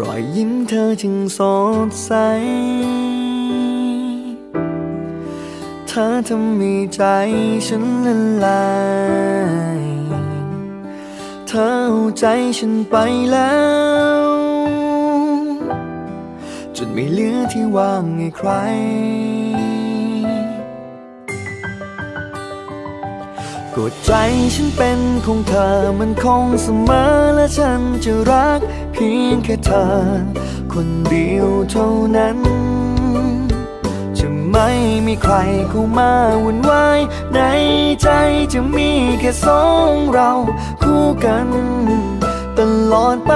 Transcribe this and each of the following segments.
รอยิ้มเธอจึงสดใส เธอทำให้ใจฉันละลาย เธอเอาใจฉันไปแล้ว จนไม่เหลือที่ว่างให้ใคร กดใจฉันเป็นของเธอมันคงเสมอและฉันจะรักเพียงแค่เธอ คนเดียวเท่านั้น จะไม่มีใครเข้ามาวุ่นวายในใจจะมีแค่สองเราคู่กัน ตลอดไป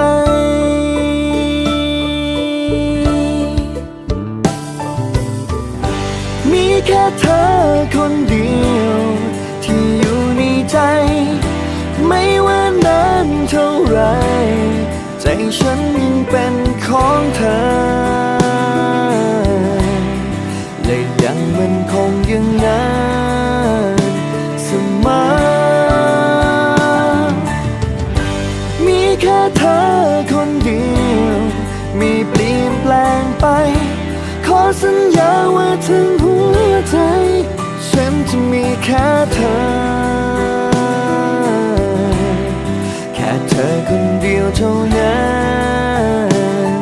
สัญญาว่าถึงหัวใจ ฉันจะมีแค่เธอ แค่เธอคนเดียวเท่านั้น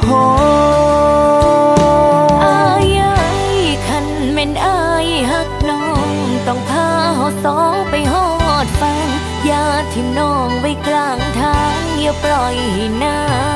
โอ้อายอายคันแม่นอายฮักน้อง ต้องพาเฮาสองไปฮอดฟังอย่าทิมน้องไว้กลางทางอย่าปล่อยให้นาง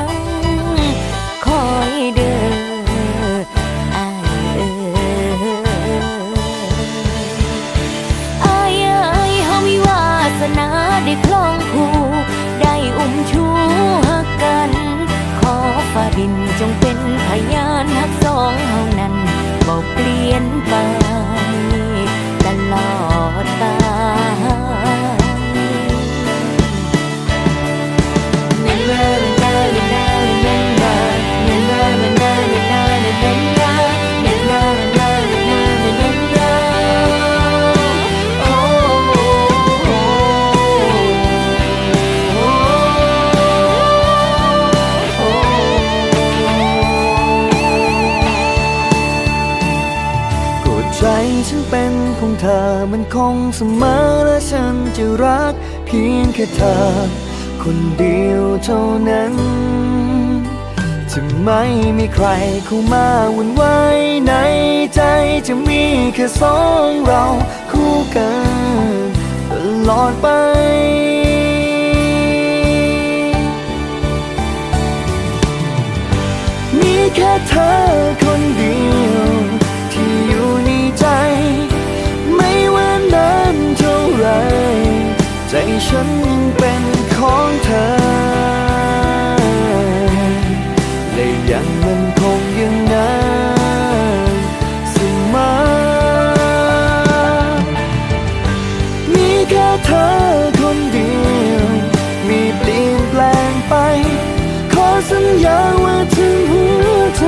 เป็นของเธอมันคงเสมอและฉันจะรัก เพียงแค่เธอ คนเดียวเท่านั้นจะไม่มีใครเข้ามาวุ่นวายในใจจะมีแค่สองเราคู่กันตลอดไป ยังมันคงยังนั้นเสมอมีแค่เธอคนเดียว มีเปลี่ยนแปลงไป ขอสัญญาว่าถึงหัวใจ